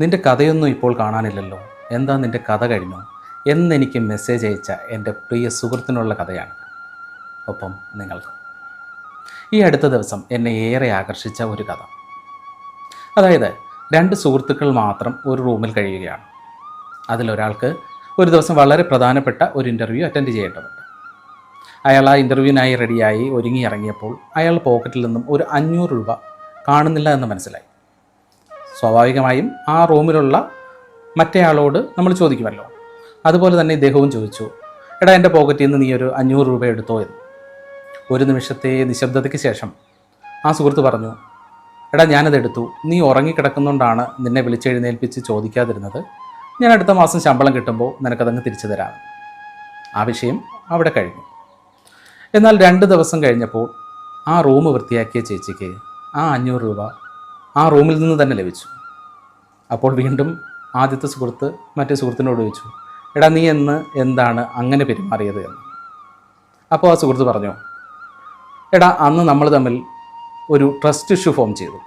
നിന്റെ കഥയൊന്നും ഇപ്പോൾ കാണാനില്ലല്ലോ. എന്താ നിന്റെ കഥ കഴിഞ്ഞു? എന്നെനിക്ക് മെസ്സേജ് അയച്ച എന്റെ പ്രിയ സുഹൃത്തിനുള്ള കഥയാണ്. ഒപ്പം നിങ്ങൾക്ക്. ഈ അടുത്ത ദിവസം എന്നെ ഏറെ ആകർഷിച്ച ഒരു കഥ. അതായത് രണ്ട് സുഹൃത്തുക്കൾ മാത്രം ഒരു റൂമിൽ കഴിയുകയാണ്. അതിലൊരാൾക്ക് ഒരു ദിവസം വളരെ പ്രധാനപ്പെട്ട ഒരു ഇന്റർവ്യൂ അറ്റൻഡ് ചെയ്യേണ്ടതുണ്ട്. അയാൾ ആ ഇന്റർവ്യൂവിനായി റെഡിയായി ഒരുങ്ങി ഇറങ്ങിയപ്പോൾ അയാൾ പോക്കറ്റിൽ നിന്നും ഒരു അഞ്ഞൂറ് രൂപ കാണുന്നില്ല എന്ന് മനസ്സിലായി. സ്വാഭാവികമായും ആ റൂമിലുള്ള മറ്റേയാളോട് നമ്മൾ ചോദിക്കുമല്ലോ. അതുപോലെ തന്നെ ഇദ്ദേഹവും ചോദിച്ചു എടാ എന്റെ പോക്കറ്റിൽ നിന്ന് നീ ഒരു അഞ്ഞൂറ് രൂപ എടുത്തോ എന്ന്. ഒരു നിമിഷത്തെ നിശബ്ദതയ്ക്ക് ശേഷം ആ സുഹൃത്ത് പറഞ്ഞു എടാ ഞാനത് എടുത്തു. നീ ഉറങ്ങിക്കിടക്കുന്നതുകൊണ്ടാണ് നിന്നെ വിളിച്ചെഴുന്നേൽപ്പിച്ച് ചോദിക്കാതിരുന്നത്. ഞാൻ അടുത്ത മാസം ശമ്പളം കിട്ടുമ്പോൾ നിനക്കതങ്ങ് തിരിച്ചു തരാം. ആ വിഷയം അവിടെ കഴിഞ്ഞു. എന്നാൽ രണ്ട് ദിവസം കഴിഞ്ഞപ്പോൾ ആ റൂം വൃത്തിയാക്കിയ ചേച്ചിക്ക് ആ അഞ്ഞൂറ് രൂപ ആ റൂമിൽ നിന്ന് തന്നെ ലഭിച്ചു. അപ്പോൾ വീണ്ടും ആദ്യത്തെ സുഹൃത്ത് മറ്റേ സുഹൃത്തിനോട് ചോദിച്ചു എടാ നീ എന്ന് എന്താണ് അങ്ങനെ പെരുമാറിയത് എന്ന്? അപ്പോൾ ആ സുഹൃത്ത് പറഞ്ഞു എടാ അന്ന് നമ്മൾ തമ്മിൽ ഒരു ട്രസ്റ്റ് ഇഷ്യൂ ഫോം ചെയ്തു.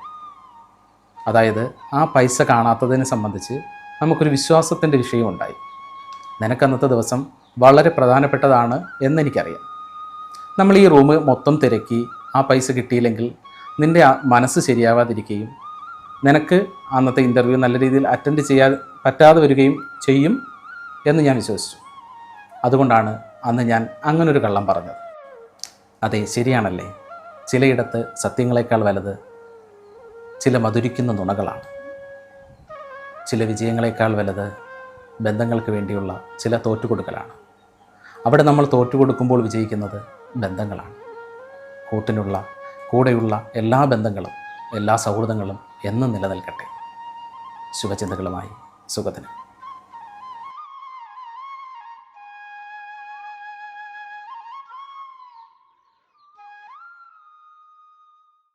അതായത് ആ പൈസ കാണാത്തതിനെ സംബന്ധിച്ച് നമുക്കൊരു വിശ്വാസത്തിന്റെ വിഷയമുണ്ടായി നിനക്കന്നത്തെ ദിവസം വളരെ പ്രധാനപ്പെട്ടതാണ് എന്നെനിക്കറിയാം നമ്മൾ ഈ റൂം മൊത്തം തിരക്കി ആ പൈസ കിട്ടിയില്ലെങ്കിൽ നിന്റെ മനസ്സ് ശരിയാവാതിരിക്കുകയും നിനക്ക് അന്നത്തെ ഇന്റർവ്യൂ നല്ല രീതിയിൽ അറ്റൻഡ് ചെയ്യാൻ പറ്റാതെ വരികയും ചെയ്യും എന്ന് ഞാൻ വിശ്വസിച്ചു. അതുകൊണ്ടാണ് അന്ന് ഞാൻ അങ്ങനൊരു കള്ളം പറഞ്ഞത്. അതെ ശരിയാണല്ലേ? ചിലയിടത്ത് സത്യങ്ങളെക്കാൾ വലുത് ചില മധുരിക്കുന്ന നുണകളാണ്. ചില വിജയങ്ങളെക്കാൾ വലുത് ബന്ധങ്ങൾക്ക് വേണ്ടിയുള്ള ചില തോറ്റുകൊടുക്കലാണ്. അവിടെ നമ്മൾ തോറ്റുകൊടുക്കുമ്പോൾ വിജയിക്കുന്നത് ബന്ധങ്ങളാണ്. കൂട്ടിനുള്ള കൂടെയുള്ള എല്ലാ ബന്ധങ്ങളും എല്ലാ സൗഹൃദങ്ങളും എന്നും നിലനിൽക്കട്ടെ. ശുഭചിന്തകളുമായി സുഖത്തിന്